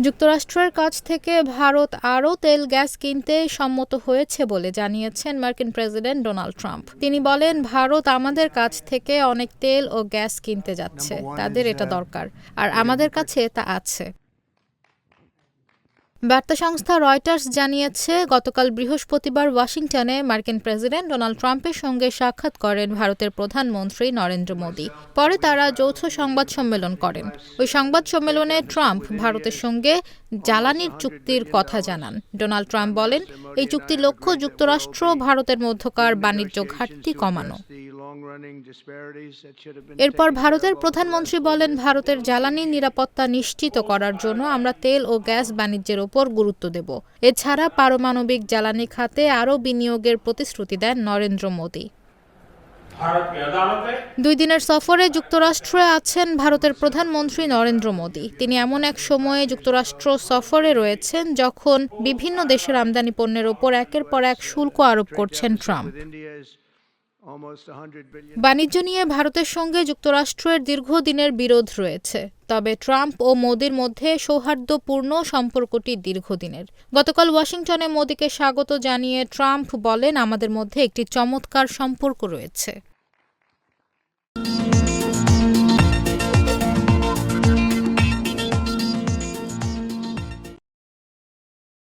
যুক্তরাষ্ট্রের কাছ থেকে ভারত আরও তেল গ্যাস কিনতে সম্মত হয়েছে বলে জানিয়েছেন মার্কিন প্রেসিডেন্ট ডোনাল্ড ট্রাম্প। তিনি বলেন ভারত আমাদের কাছ থেকে অনেক তেল ও গ্যাস কিনতে যাচ্ছে। তাদের এটা দরকার। আর আমাদের কাছে তা আছে। বার্তা সংস্থা রয়টার্স জানিয়েছে, গতকাল বৃহস্পতিবার ওয়াশিংটনে মার্কিন প্রেসিডেন্ট ডোনাল্ড ট্রাম্পের সঙ্গে সাক্ষাৎ করেন ভারতের প্রধানমন্ত্রী নরেন্দ্র মোদী। পরে তারা যৌথ সংবাদ সম্মেলন করেন। ওই সংবাদ সম্মেলনে ট্রাম্প ভারতের সঙ্গে জ্বালানির চুক্তির কথা জানান। ডোনাল্ড ট্রাম্প বলেন, এই চুক্তির লক্ষ্য যুক্তরাষ্ট্র, ভারতের মধ্যকার বাণিজ্য ঘাটতি কমানো। এরপর ভারতের প্রধানমন্ত্রী বলেন, ভারতের জ্বালানি নিরাপত্তা নিশ্চিত করার জন্য আমরা তেল ও গ্যাস বাণিজ্যের ওপর গুরুত্ব দেব। এছাড়া পারমাণবিক জ্বালানি খাতে আরও বিনিয়োগের প্রতিশ্রুতি দেন নরেন্দ্র মোদী। দুই দিনের সফরে যুক্তরাষ্ট্রে আছেন ভারতের প্রধানমন্ত্রী নরেন্দ্র মোদী। তিনি এমন এক সময়ে যুক্তরাষ্ট্র সফরে রয়েছেন যখন বিভিন্ন দেশের আমদানি পণ্যের ওপর একের পর এক শুল্ক আরোপ করছেন ট্রাম্প। বাণিজ্য নিয়ে ভারতের সঙ্গে যুক্তরাষ্ট্রের দীর্ঘদিনের বিরোধ রয়েছে। তবে ট্রাম্প ও মোদির মধ্যে সৌহার্দ্যপূর্ণ সম্পর্কটি দীর্ঘদিনের। গতকাল ওয়াশিংটনে মোদিকে স্বাগত জানিয়ে ট্রাম্প বলেন, আমাদের মধ্যে একটি চমৎকার সম্পর্ক রয়েছে।